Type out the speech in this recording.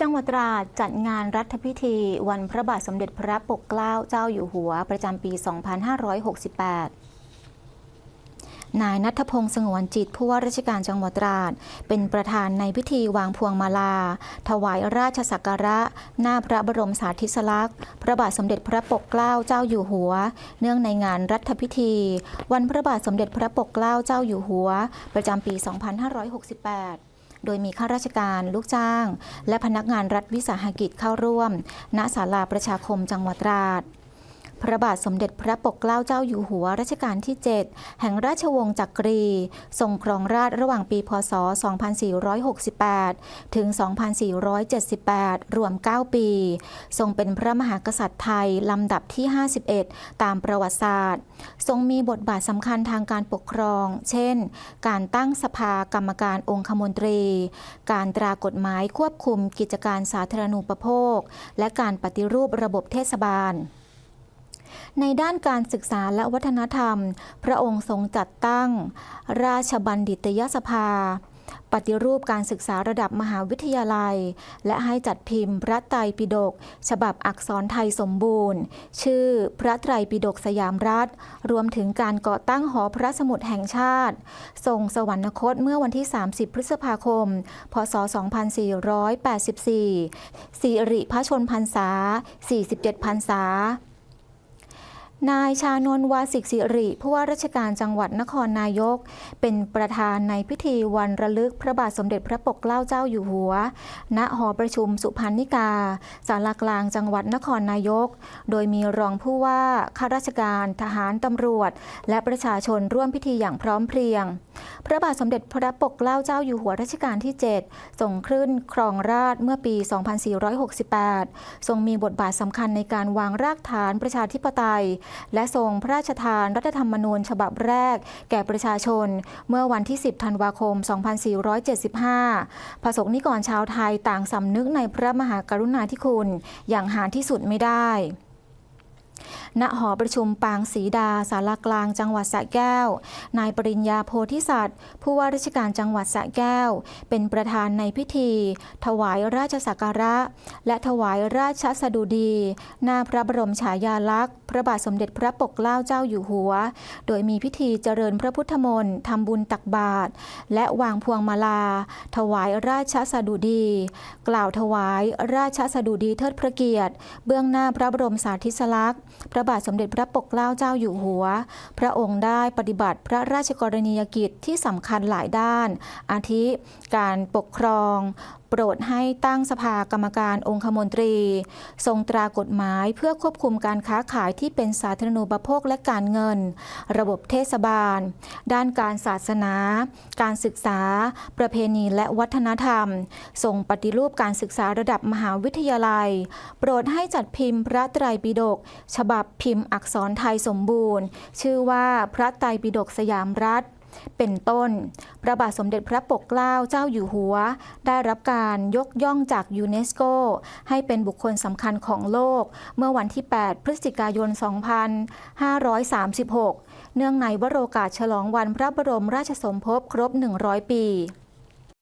จังหวัดตราดจัดงานรัฐพิธี วันพระบาทสมเด็จพระปกเกล้าเจ้าอยู่หัวประจำปี 2568นายนัทพงศ์สงวนจิตผู้ว่าราชการจังหวัดตราด เป็นประธานในพิธีวางพวงมาลา ถวายราชสักการะ หน้าพระบรมสาธิสลักษณ์ พระบาทสมเด็จพระปกเกล้าเจ้าอยู่หัว เนื่องในงานรัฐพิธี วันพระบาทสมเด็จพระปกเกล้าเจ้าอยู่หัว ประจำปี 2568 โดยมีข้าราชการลูกจ้าง และพนักงานรัฐวิสาหกิจเข้าร่วม ณศาลาประชาคมจังหวัดตราด พระบาทสมเด็จพระปกเกล้าเจ้าอยู่หัวรัชกาลที่ 7 แห่งราชวงศ์จักรี ทรงครองราชระหว่างปี พศ 2468 ถึง 2478 รวม 9 ปี ทรงเป็นพระมหากษัตริย์ไทย ลำดับที่ 51 ตามประวัติศาสตร์ ทรงมีบทบาทสำคัญทางการปกครอง เช่น การตั้งสภากรรมการองคมนตรี การตรากฎหมายควบคุมกิจการสาธารณูปโภค และการปฏิรูประบบเทศบาล ในด้านการศึกษาและวัฒนธรรม พระองค์ทรงจัดตั้ง ราชบัณฑิตยสภา ปฏิรูปการศึกษาระดับมหาวิทยาลัย และให้จัดพิมพ์พระไตรปิฎกฉบับอักษรไทยสมบูรณ์ ชื่อพระไตรปิฎกสยามรัฐ รวมถึงการก่อตั้งหอพระสมุดแห่งชาติ ทรงสวรรคตเมื่อวันที่ 30 พฤษภาคม พศ 2484 สิริพระชนพรรษา 47 พรรษา นายชานนวาสิกสิริผู้ว่าราชการจังหวัดนครนายก เป็นประธานในพิธีวันระลึกพระบาทสมเด็จพระปกเกล้าเจ้าอยู่หัว ณหอประชุมสุพรรณิกาศาลากลางจังหวัดนครนายก โดยมีรองผู้ว่าข้าราชการทหารตำรวจ และประชาชนร่วมพิธีอย่างพร้อมเพรียง พระบาทสมเด็จพระปกเกล้าเจ้าอยู่หัวรัชกาลที่7ส่งขึ้นครองราชเมื่อปี 2468 ทรงมีบทบาทสำคัญในการวางรากฐานประชาธิปไตยและทรงพระราชทานรัฐธรรมนูญฉบับแรก แก่ประชาชน เมื่อวันที่ 10 ธันวาคม 2475 ประสงนิกรชาวไทยต่างสำนึกในพระมหากรุณาธิคุณ อย่างหาที่สุดไม่ได้ณหอประชุมปางศรีดาสารากลางจังหวัดสระแก้ว นายปริญญาโพธิสัตว์ ผู้ว่าราชการจังหวัดสระแก้ว เป็นประธานในพิธี ถวายราชสักการะ และถวายราชสดุดี หน้าพระบรมฉายาลักษณ์พระบาทสมเด็จพระปกเกล้าเจ้าอยู่หัว โดยมีพิธีเจริญพระพุทธมนต์ทำบุญตักบาตรและวางพวงมาลา ถวายราชสดุดี กล่าวถวายราชสดุดีเทิดพระเกียรติ เบื้องหน้าพระบรมสาธิสลักษณ์ พระบาทสมเด็จพระปกเกล้าเจ้าอยู่หัว พระองค์ได้ปฏิบัติพระราชกรณียกิจที่สำคัญหลายด้าน อาทิการปกครอง โปรดให้ตั้งสภากรรมการองคมนตรี ทรงตรากฎหมายเพื่อควบคุมการค้าขายที่เป็นสาธารณูปโภคและการเงิน ระบบเทศบาล ด้านการศาสนา การศึกษา ประเพณีและวัฒนธรรม ทรงปฏิรูปการศึกษาระดับมหาวิทยาลัย โปรดให้จัดพิมพ์พระไตรปิฎกฉบับพิมพ์อักษรไทยสมบูรณ์ ชื่อว่าพระไตรปิฎกสยามรัฐ เป็นต้น พระบาทสมเด็จพระปกเกล้าเจ้าอยู่หัว ได้รับการยกย่องจากยูเนสโก ให้เป็นบุคคลสำคัญของโลก เมื่อวันที่ 8 พฤศจิกายน 2536 เนื่องในวโรกาสฉลองวันพระบรมราชสมภพครบ 100 ปี